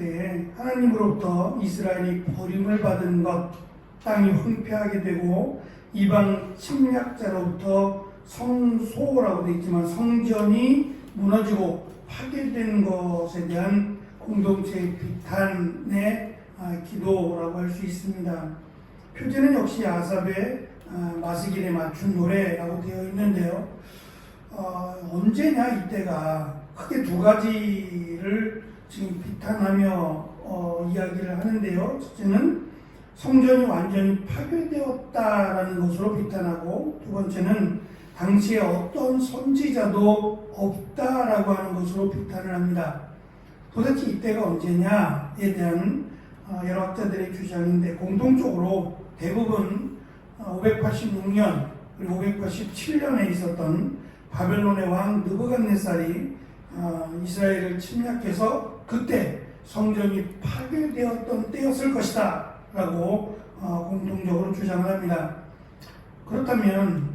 때 하나님으로부터 이스라엘이 버림을 받은 것, 땅이 황폐하게 되고 이방 침략자로부터 성소라고 되어 있지만 성전이 무너지고 파괴된 것에 대한 공동체의 비탄의 아, 기도라고 할 수 있습니다. 표제는 역시 아삽의 아, 마스길에 맞춘 노래라고 되어 있는데요. 어, 언제냐 이때가 크게 두 가지를 지금 비탄하며 어, 이야기를 하는데요. 첫째는 성전이 완전히 파괴되었다라는 것으로 비탄하고 두 번째는 당시에 어떤 선지자도 없다라고 하는 것으로 비탄을 합니다. 도대체 이때가 언제냐에 대한 어, 여러 학자들의 주장인데 공통적으로 대부분 어, 586년 그리고 587년에 있었던 바벨론의 왕 느부갓네살이 어, 이스라엘을 침략해서 그때 성전이 파괴되었던 때였을 것이다 라고 어, 공통적으로 주장을 합니다. 그렇다면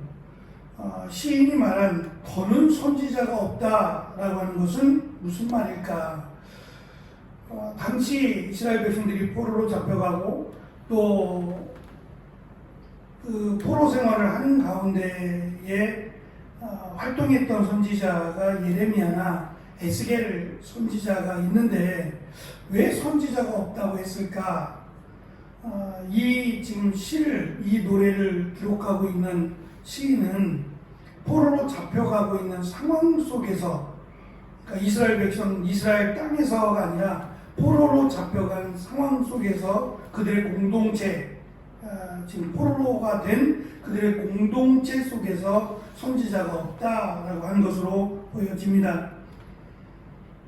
어, 시인이 말한 더는 선지자가 없다라고 하는 것은 무슨 말일까? 어, 당시 이스라엘 백성들이 포로로 잡혀가고 또 그 포로 생활을 하는 가운데에 어, 활동했던 선지자가 예레미야나 에스겔 선지자가 있는데 왜 선지자가 없다고 했을까? 어, 이 지금 시를 이 노래를 기록하고 있는 시인은 포로로 잡혀가고 있는 상황 속에서 그러니까 이스라엘 백성 이스라엘 땅에서가 아니라 포로로 잡혀간 상황 속에서 그들의 공동체 아, 지금 포로가 된 그들의 공동체 속에서 선지자가 없다라고 하는 것으로 보여집니다.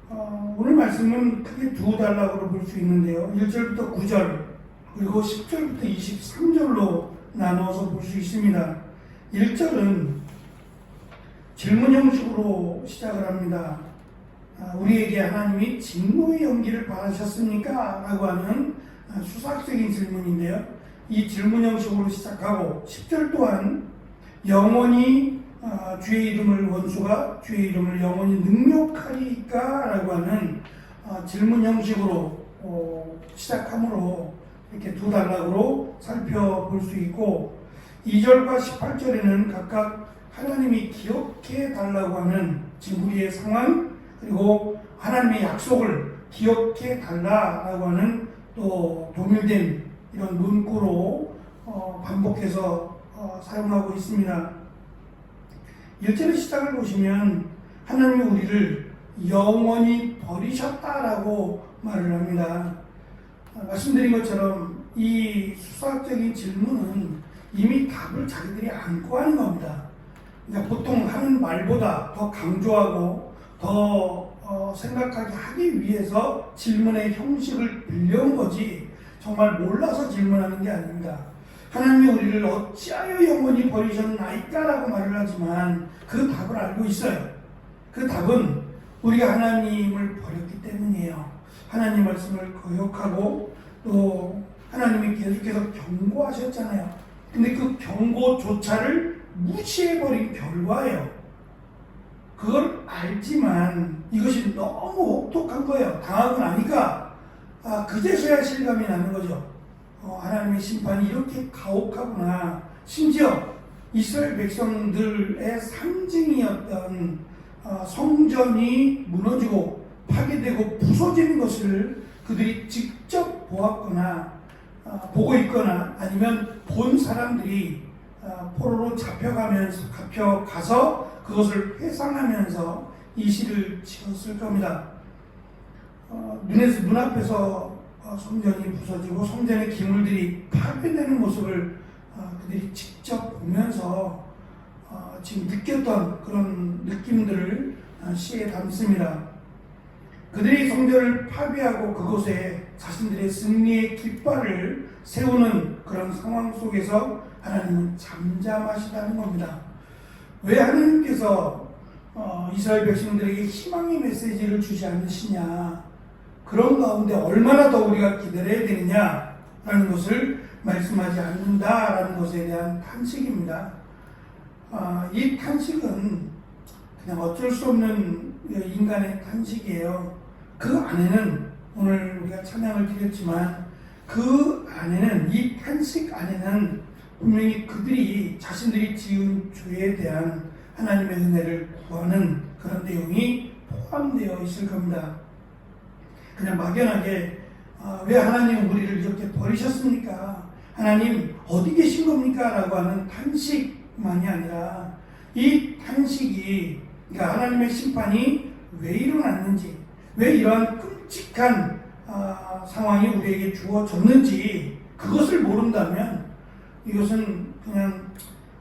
어, 오늘 말씀은 크게 두 단락으로 볼 수 있는데요. 1절부터 9절 그리고 10절부터 23절로 나누어서 볼 수 있습니다. 1절은 질문 형식으로 시작을 합니다. 아, 우리에게 하나님이 진노의 연기를 바라셨습니까? 라고 하는 아, 수학적인 질문인데요. 이 질문 형식으로 시작하고 10절 또한 영원히 아, 주의 이름을 원수가 주의 이름을 영원히 능욕하리까? 라고 하는 아, 질문 형식으로 어, 시작하므로 이렇게 두 단락으로 살펴볼 수 있고 2절과 18절에는 각각 하나님이 기억해 달라고 하는 지금 우리의 상황 그리고 하나님의 약속을 기억해 달라라고 하는 또 동일된 이런 문구로 어, 반복해서 어, 사용하고 있습니다. 1절의 시작을 보시면 하나님이 우리를 영원히 버리셨다라고 말을 합니다. 아, 말씀드린 것처럼 이 수학적인 질문은 이미 답을 자기들이 안고 하는 겁니다. 그러니까 보통 하는 말보다 더 강조하고 더 어, 생각하게 하기 위해서 질문의 형식을 빌려온 거지 정말 몰라서 질문하는 게 아닙니다. 하나님이 우리를 어찌하여 영원히 버리셨나이까라고 말을 하지만 그 답을 알고 있어요. 그 답은 우리가 하나님을 버렸기 때문이에요. 하나님 말씀을 거역하고 또 하나님이 계속해서 경고하셨잖아요. 근데 그 경고조차를 무시해버린 결과예요. 그걸 알지만 이것이 너무 혹독한 거예요. 당하고 나니까 아, 그제서야 실감이 나는 거죠. 어, 하나님의 심판이 이렇게 가혹하구나. 심지어 이스라엘 백성들의 상징이었던 어, 성전이 무너지고 파괴되고 부서지는 것을 그들이 직접 보았거나 어, 보고 있거나 아니면 본 사람들이 어, 포로로 잡혀가면서 잡혀가서 그것을 회상하면서 이 시를 지었을 겁니다. 어, 눈에서 눈앞에서 어, 성전이 부서지고 성전의 기물들이 파괴되는 모습을 어, 그들이 직접 보면서 어, 지금 느꼈던 그런 느낌들을 어, 시에 담습니다. 그들이 성전을 파괴하고 그곳에 자신들의 승리의 깃발을 세우는 그런 상황 속에서 하나님은 잠잠하시다는 겁니다. 왜 하나님께서 어, 이스라엘 백성들에게 희망의 메시지를 주지 않으시냐? 그런 가운데 얼마나 더 우리가 기다려야 되느냐라는 것을 말씀하지 않는다라는 것에 대한 탄식입니다. 아, 이 탄식은 그냥 어쩔 수 없는 인간의 탄식이에요. 그 안에는 오늘 우리가 찬양을 드렸지만 그 안에는 이 탄식 안에는 분명히 그들이 자신들이 지은 죄에 대한 하나님의 은혜를 구하는 그런 내용이 포함되어 있을 겁니다. 그냥 막연하게 아, 왜 하나님 우리를 이렇게 버리셨습니까? 하나님 어디 계신 겁니까? 라고 하는 탄식만이 아니라 이 탄식이 그러니까 하나님의 심판이 왜 일어났는지 왜 이러한 끔찍한 아, 상황이 우리에게 주어졌는지 그것을 모른다면 이것은 그냥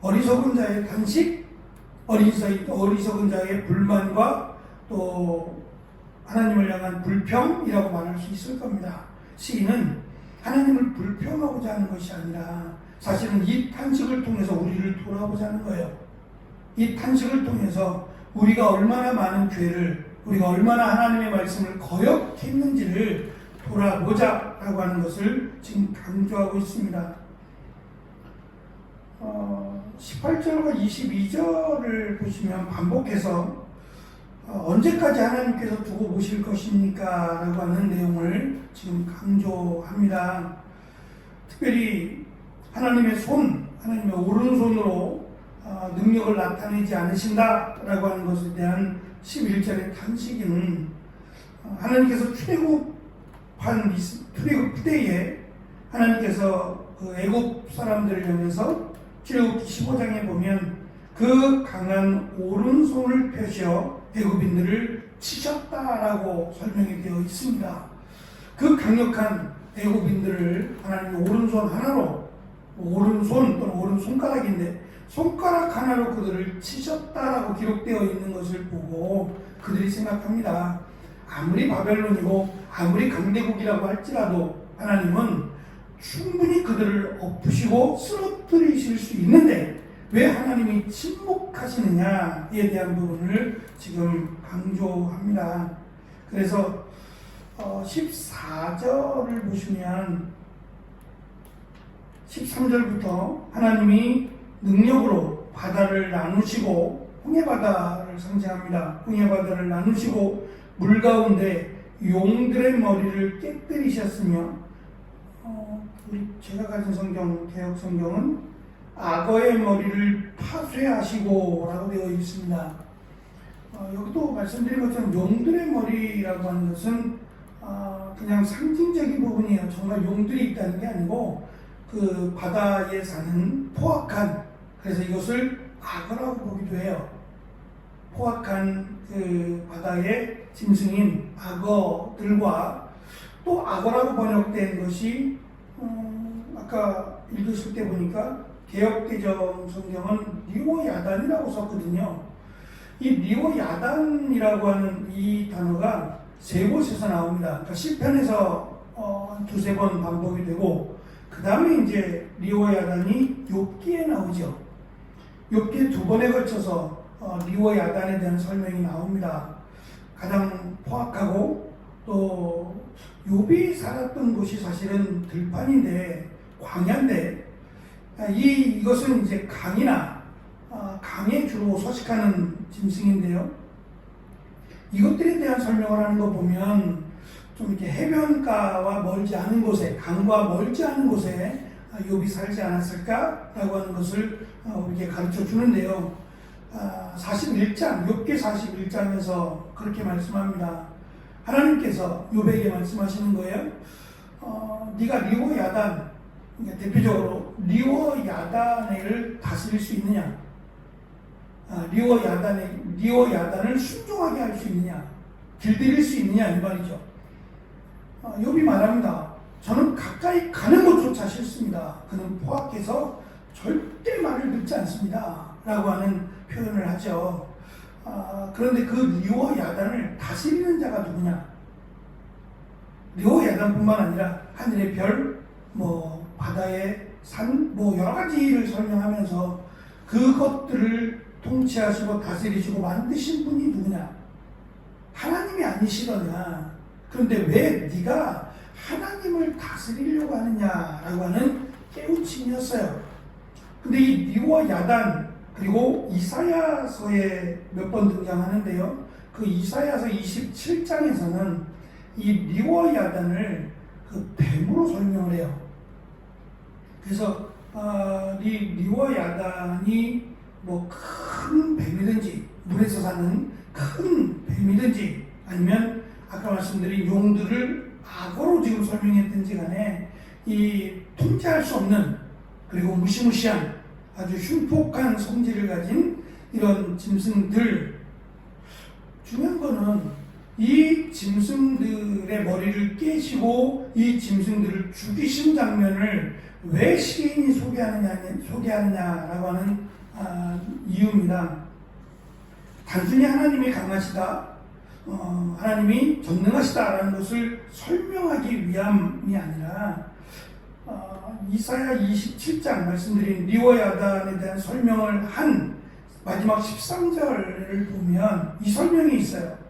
어리석은 자의 탄식, 어리석, 어리석은 자의 불만과 또 하나님을 향한 불평이라고 말할 수 있을 겁니다. 시인은 하나님을 불평하고자 하는 것이 아니라 사실은 이 탄식을 통해서 우리를 돌아보자 하는 거예요. 이 탄식을 통해서 우리가 얼마나 많은 죄를 우리가 얼마나 하나님의 말씀을 거역했는지를 돌아보자라고 하는 것을 지금 강조하고 있습니다. 어, 18절과 22절을 보시면 반복해서 어, 언제까지 하나님께서 두고 보실 것입니까? 라고 하는 내용을 지금 강조합니다. 특별히 하나님의 손, 하나님의 오른손으로 어, 능력을 나타내지 않으신다 라고 하는 것에 대한 11절의 탄식은 어, 하나님께서 출애굽한 이- 출애굽 때에 하나님께서 그 애굽 사람들을 향해서 출애굽 15장에 보면 그 강한 오른손을 펴셔 애굽인들을 치셨다라고 설명이 되어 있습니다. 그 강력한 애굽인들을 하나님이 오른손 하나로 오른손 또는 오른손가락인데 손가락 하나로 그들을 치셨다라고 기록되어 있는 것을 보고 그들이 생각합니다. 아무리 바벨론이고 아무리 강대국이라고 할지라도 하나님은 충분히 그들을 엎으시고 쓰러뜨리실 수 있는데 왜 하나님이 침묵하시느냐에 대한 부분을 지금 강조합니다. 그래서 어, 14절을 보시면 13절부터 하나님이 능력으로 바다를 나누시고 홍해 바다를 상징합니다. 홍해 바다를 나누시고 물 가운데 용들의 머리를 깨뜨리셨으며 어, 제가 가진 성경 개혁 성경은 악어의 머리를 파쇄하시고 라고 되어 있습니다. 어, 여기도 말씀드린 것처럼 용들의 머리라고 하는 것은 어, 그냥 상징적인 부분이에요. 정말 용들이 있다는 게 아니고 그 바다에 사는 포악한 그래서 이것을 악어라고 보기도 해요. 포악한 그 바다의 짐승인 악어들과 또 악어라고 번역된 것이 어, 아까 읽으실 때 보니까 개혁개정 성경은 리오야단이라고 썼거든요. 이 리오야단이라고 하는 이 단어가 세 곳에서 나옵니다. 그러니까 시편에서 어, 한 두세 번 반복이 되고 그 다음에 이제 리오야단이 욥기에 나오죠. 욥기에 두 번에 걸쳐서 어, 리오야단에 대한 설명이 나옵니다. 가장 포악하고 또 욥이 살았던 곳이 사실은 들판인데 광야인데 아, 이 이것은 이제 강이나 아, 강에 주로 서식하는 짐승인데요. 이것들에 대한 설명을 하는 거 보면 좀 이렇게 해변가와 멀지 않은 곳에 강과 멀지 않은 곳에 아, 욥이 살지 않았을까라고 하는 것을 어, 우리에게 가르쳐 주는데요. 아, 41장 욥기 41장에서 그렇게 말씀합니다. 하나님께서 욥에게 말씀하시는 거예요. 어, 네가 리오 야단 대표적으로 리오 야단을 다스릴 수 있느냐? 아, 리오 야단의 리오 야단을 순종하게 할 수 있느냐? 길들일 수 있느냐 이 말이죠. 아, 욥이 말합니다. 저는 가까이 가는 것조차 싫습니다. 그는 포악해서 절대 말을 듣지 않습니다. 라고 하는 표현을 하죠. 아, 그런데 그 리오 야단을 다스리는 자가 누구냐? 리오 야단뿐만 아니라 하늘의 별, 뭐 바다의 산, 뭐 여러 가지를 설명하면서 그것들을 통치하시고 다스리시고 만드신 분이 누구냐? 하나님이 아니시더냐? 그런데 왜 네가 하나님을 다스리려고 하느냐라고 하는 깨우침이었어요. 근데 이 리와 야단 그리고 이사야서에 몇 번 등장하는데요. 그 이사야서 27장에서는 이 리워야단을 그 뱀으로 설명을 해요. 그래서 어, 이 리워야단이 뭐 큰 뱀이든지 물에서 사는 큰 뱀이든지 아니면 아까 말씀드린 용들을 악어로 지금 설명했든지 간에 이 통제할 수 없는 그리고 무시무시한 아주 흉폭한 성질을 가진 이런 짐승들 중요한 거는 이 짐승들의 머리를 깨시고 이 짐승들을 죽이신 장면을 왜 시인이 소개하느냐, 소개하느냐라고 하는 아, 이유입니다. 단순히 하나님이 강하시다, 어, 하나님이 전능하시다라는 것을 설명하기 위함이 아니라 어, 이사야 27장 말씀드린 리워야단에 대한 설명을 한 마지막 13절을 보면 이 설명이 있어요.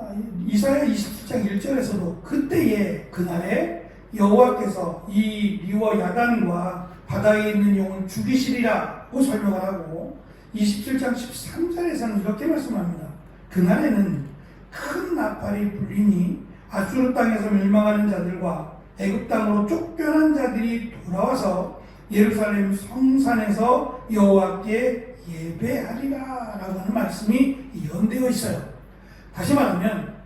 아, 이사야 27장 1절에서도 그때에 그날에 여호와께서 이 리워 야단과 바다에 있는 용을 죽이시리라고 설명을 하고 27장 13절에서는 이렇게 말씀합니다. 그날에는 큰 나팔이 불리니 아수르 땅에서 멸망하는 자들과 애굽 땅으로 쫓겨난 자들이 돌아와서 예루살렘 성산에서 여호와께 예배하리라라고 하는 말씀이 예언되어 있어요. 다시 말하면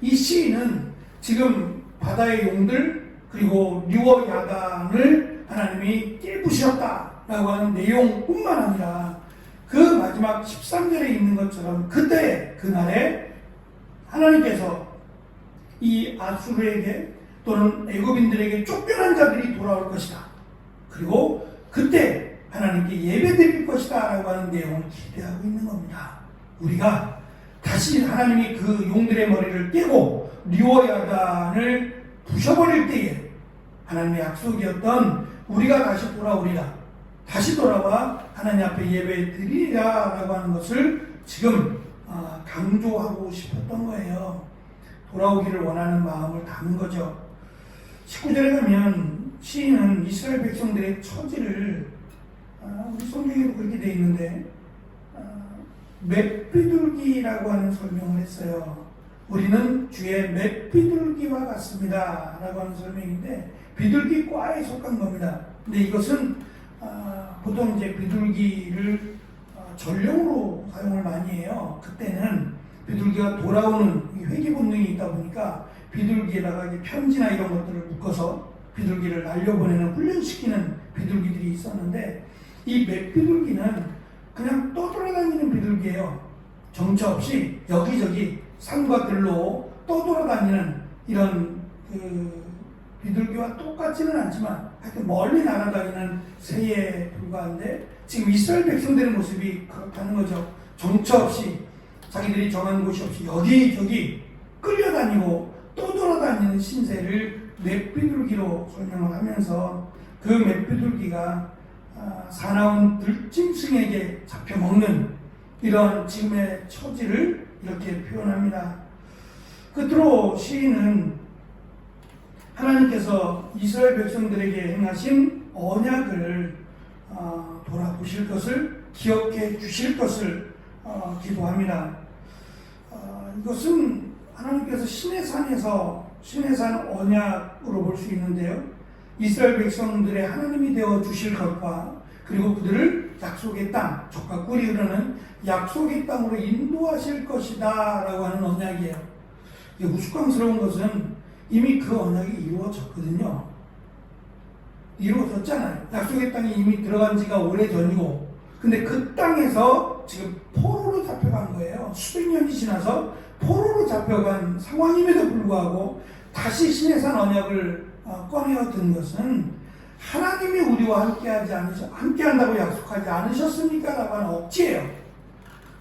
이 시인은 지금 바다의 용들 그리고 리워 야단을 하나님이 깨부셨다라고 하는 내용뿐만 아니라 그 마지막 13절에 있는 것처럼 그때 그날에 하나님께서 이 아수르에게 또는 애굽인들에게 쫓겨난 자들이 돌아올 것이다. 그리고 그때 하나님께 예배드릴 것이다 라고 하는 내용을 기대하고 있는 겁니다. 우리가 다시 하나님이 그 용들의 머리를 깨고 리워야단을 부셔버릴 때에 하나님의 약속이었던 우리가 다시 돌아오리라. 다시 돌아와 하나님 앞에 예배 드리리라 라고 하는 것을 지금 아, 강조하고 싶었던 거예요. 돌아오기를 원하는 마음을 담은 거죠. 19절에 가면 시인은 이스라엘 백성들의 처지를 아, 우리 성경에도 그렇게 되어 있는데 아, 맷비둘기라고 하는 설명을 했어요. 우리는 주의 맷비둘기와 같습니다. 라고 하는 설명인데 비둘기과에 속한 겁니다. 근데 이것은 아, 보통 이제 비둘기를 아, 전용으로 사용을 많이 해요. 그때는 비둘기가 돌아오는 이 회귀 본능이 있다 보니까 비둘기에다가 편지나 이런 것들을 묶어서 비둘기를 날려보내는 훈련시키는 비둘기들이 있었는데 이 맷비둘기는 그냥 떠돌아다니는 비둘기예요. 정처 없이 여기저기 산과 들로 떠돌아다니는 이런 그 비둘기와 똑같지는 않지만 하여튼 멀리 날아다니는 새에 불과한데 지금 이스라엘 백성들의 모습이 그렇다는 거죠. 정처 없이 자기들이 정한 곳이 없이 여기저기 끌려다니고 떠돌아다니는 신세를 맷비둘기로 설명을 하면서 그 맷비둘기가 아, 사나운 들짐승에게 잡혀먹는 이런 지금의 처지를 이렇게 표현합니다. 끝으로 시인은 하나님께서 이스라엘 백성들에게 행하신 언약을 어, 돌아보실 것을 기억해 주실 것을 어, 기도합니다. 어, 이것은 하나님께서 신의 산에서 신의 산 언약으로 볼 수 있는데요. 이스라엘 백성들의 하나님이 되어 주실 것과 그리고 그들을 약속의 땅, 적과 꿀이 흐르는 약속의 땅으로 인도하실 것이다 라고 하는 언약이에요. 우스꽝스러운 것은 이미 그 언약이 이루어졌거든요. 이루어졌잖아요. 약속의 땅에 이미 들어간 지가 오래 전이고, 근데 그 땅에서 지금 포로로 잡혀간 거예요. 수백 년이 지나서 포로로 잡혀간 상황임에도 불구하고 다시 신의 산 언약을 어, 꺼내어 든 것은 하나님이 우리와 함께하지 않으셔 함께한다고 약속하지 않으셨습니까? 라고 하는 억지예요.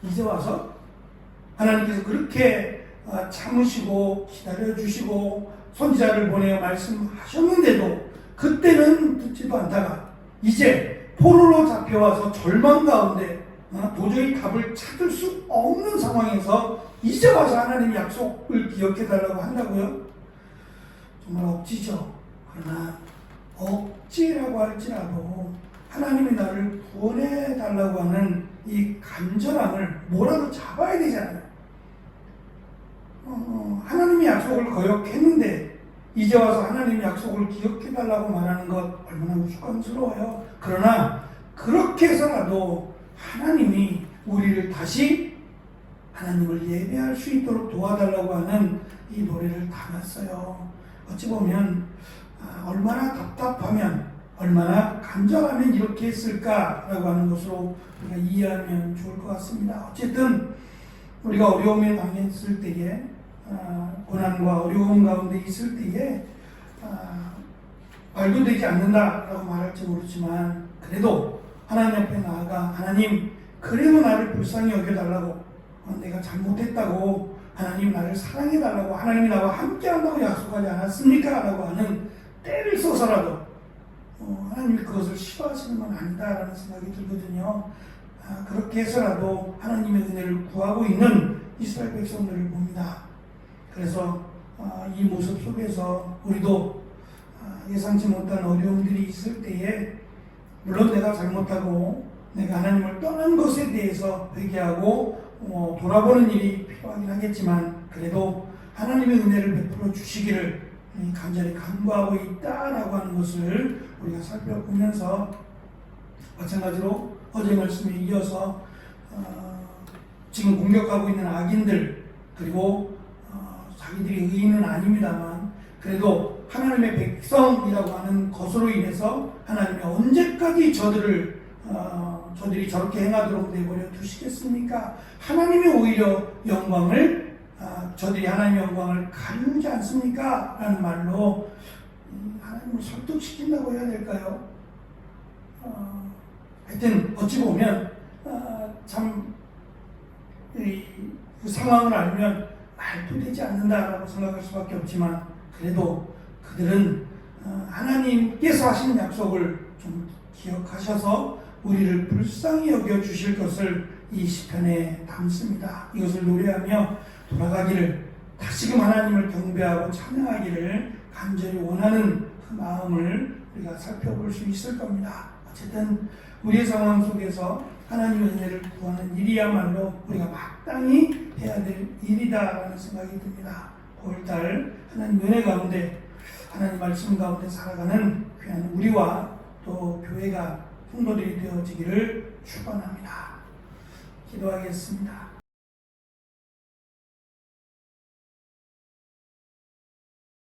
이제 와서 하나님께서 그렇게 어, 참으시고 기다려 주시고 선지자를 보내어 말씀하셨는데도 그때는 듣지도 않다가 이제 포로로 잡혀와서 절망 가운데 어, 도저히 답을 찾을 수 없는 상황에서 이제 와서 하나님 약속을 기억해 달라고 한다고요? 정말 억지죠. 그러나 억지라고 할지라도 하나님이 나를 구원해 달라고 하는 이 간절함을 뭐라도 잡아야 되잖아요. 어, 하나님의 약속을 거역했는데 이제 와서 하나님의 약속을 기억해 달라고 말하는 것 얼마나 우스꽝스러워요. 그러나 그렇게 해서라도 하나님이 우리를 다시 하나님을 예배할 수 있도록 도와달라고 하는 이 노래를 담았어요. 어찌 보면 아, 얼마나 답답하면 얼마나 간절하면 이렇게 했을까라고 하는 것으로 우리가 이해하면 좋을 것 같습니다. 어쨌든 우리가 어려움에 당했을 때에 아, 고난과 어려움 가운데 있을 때에 아, 말도 되지 않는다라고 말할지 모르지만 그래도 하나님 앞에 나아가 하나님 그래도 나를 불쌍히 여겨달라고 어, 내가 잘못했다고 하나님 나를 사랑해달라고 하나님이 나와 함께한다고 약속하지 않았습니까? 라고 하는 때를 써서라도 어, 하나님이 그것을 싫어하시는 건 아니다라는 생각이 들거든요. 아, 그렇게 해서라도 하나님의 은혜를 구하고 있는 이스라엘 백성들을 봅니다. 그래서 아, 이 모습 속에서 우리도 아, 예상치 못한 어려움들이 있을 때에 물론 내가 잘못하고 내가 하나님을 떠난 것에 대해서 회개하고 어, 돌아보는 일이 필요하긴 하겠지만 그래도 하나님의 은혜를 베풀어 주시기를 이 간절히 간구하고 있다라고 하는 것을 우리가 살펴보면서 마찬가지로 어제 말씀에 이어서 어, 지금 공격하고 있는 악인들 그리고 어, 자기들이 의인은 아닙니다만 그래도 하나님의 백성이라고 하는 것으로 인해서 하나님이 언제까지 저들을 어, 저들이 저렇게 행하도록 내버려 두시겠습니까? 하나님이 오히려 영광을 아, 저들이 하나님의 영광을 가리우지 않습니까? 라는 말로 음, 하나님을 설득시킨다고 해야 될까요? 어, 하여튼 어찌 보면 아, 참 이, 그 상황을 알면 말도 되지 않는다라고 생각할 수밖에 없지만 그래도 그들은 어, 하나님께서 하신 약속을 좀 기억하셔서 우리를 불쌍히 여겨 주실 것을 이 시편에 담습니다. 이것을 노래하며 돌아가기를 다시금 하나님을 경배하고 찬양하기를 간절히 원하는 그 마음을 우리가 살펴볼 수 있을 겁니다. 어쨌든 우리의 상황 속에서 하나님의 은혜를 구하는 일이야말로 우리가 마땅히 해야 될 일이다라는 생각이 듭니다. 5월달 하나님 은혜 가운데 하나님 말씀 가운데 살아가는 귀한 우리와 또 교회가 성도들이 되어지기를 축원합니다. 기도하겠습니다.